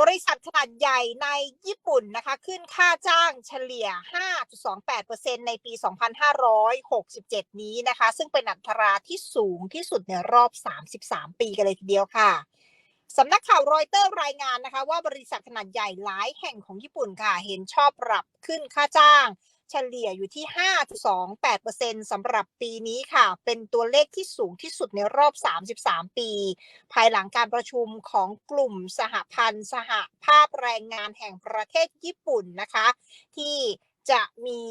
บริษัทขนาดใหญ่ในญี่ปุ่นนะคะ ขึ้นค่าจ้างเฉลี่ย 5.28%ในปี 2567 นี้นะคะ ซึ่งเป็นอัตราที่สูงที่สุดในรอบ 33 ปีกันเลยทีเดียวค่ะสำนักข่าวรอยเตอร์รายงานนะคะ ว่าบริษัทขนาดใหญ่หลายแห่งของญี่ปุ่นค่ะ เห็นชอบปรับขึ้นค่าจ้าง เฉลี่ยอยู่ที่ 5.28%สำหรับปีนี้ค่ะ เป็นตัวเลขที่สูงที่สุดในรอบ 33 ปี ภายหลังการประชุมของกลุ่มสหพันธ์ สหภาพแรงงานแห่งประเทศญี่ปุ่นนะคะ ที่จะมี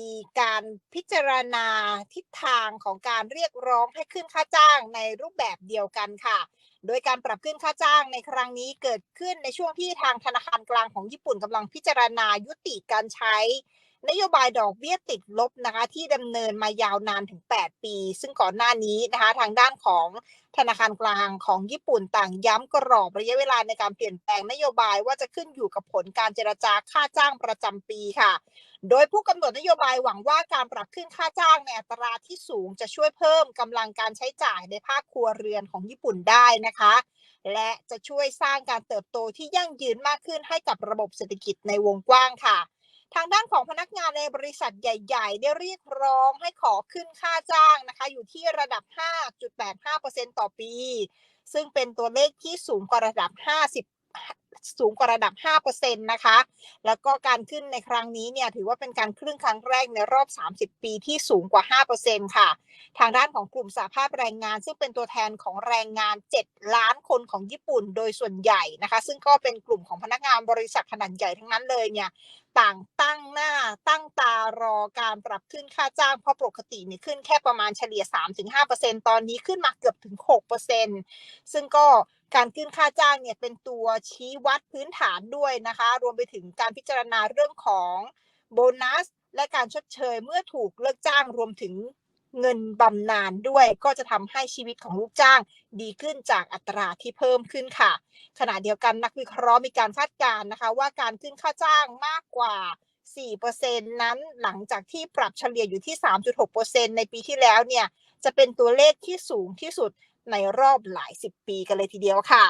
การพิจารณาทิศทางของการเรียกร้องให้ขึ้นค่าจ้างในรูปแบบเดียวกันค่ะ โดยการปรับขึ้นค่าจ้างในครั้งนี้เกิดขึ้นในช่วงที่ทางธนาคารกลางของญี่ปุ่นกำลังพิจารณายุติการใช้ นโยบายดอกเบี้ยติดลบนะคะที่ดำเนินมายาวนานถึง 8 ปี ซึ่งก่อนหน้านี้นะคะทางด้านของธนาคารกลางของญี่ปุ่นต่างย้ำกรอบระยะเวลาในการเปลี่ยนแปลงนโยบายว่าจะขึ้นอยู่กับผลการเจรจาค่าจ้างประจำปีค่ะ โดยผู้กำหนดนโยบายหวังว่าการปรับขึ้นค่าจ้างในอัตราที่สูงจะช่วยเพิ่มกำลังการใช้จ่ายในภาคครัวเรือนของญี่ปุ่นได้นะคะและจะช่วยสร้างการเติบโตที่ยั่งยืนมากขึ้นให้กับระบบเศรษฐกิจในวงกว้างค่ะ ทางด้านของพนักงานในบริษัทใหญ่ ๆ ได้เรียกร้องให้ขอขึ้นค่าจ้างนะคะ อยู่ที่ระดับ 5.85%ต่อปี ซึ่งเป็นตัวเลขที่สูงกว่าระดับ 50สูงกว่าระดับ 5%นะคะ แล้วก็การขึ้นในครั้งนี้เนี่ยถือว่าเป็นการขึ้นครั้งแรกในรอบ 30 ปีที่สูงกว่า 5%ค่ะ ทางด้านของกลุ่มสหภาพแรงงาน ซึ่งเป็นตัวแทนของแรงงาน 7 ล้านคนของญี่ปุ่นโดยส่วนใหญ่นะคะ ซึ่งก็เป็นกลุ่มของพนักงานบริษัทขนาดใหญ่ทั้งนั้นเลยเนี่ย ต่างตั้งหน้าตั้งตารอการปรับขึ้นค่าจ้างเพราะปกติเนี่ยขึ้นแค่ประมาณเฉลี่ย 3-5%ตอนนี้ขึ้นมาเกือบถึง 6%ซึ่งก็การขึ้นค่าจ้างเนี่ยเป็นตัวชี้วัดพื้นฐานด้วยนะคะ รวมไปถึงการพิจารณาเรื่องของโบนัสและการชดเชยเมื่อถูกเลิกจ้างรวมถึง เงินบำนาญด้วยก็จะทำให้ชีวิตของลูกจ้างดีขึ้นจากอัตราที่เพิ่มขึ้นค่ะ ขณะเดียวกันนักวิเคราะห์มีการคาดการณ์นะคะว่าการขึ้นค่าจ้างมากกว่า 4%นั้นหลังจากที่ปรับเฉลี่ยอยู่ที่ 3.6%ในปีที่แล้วเนี่ยจะเป็นตัวเลขที่สูงที่สุดในรอบหลายสิบปีกันเลยทีเดียวค่ะ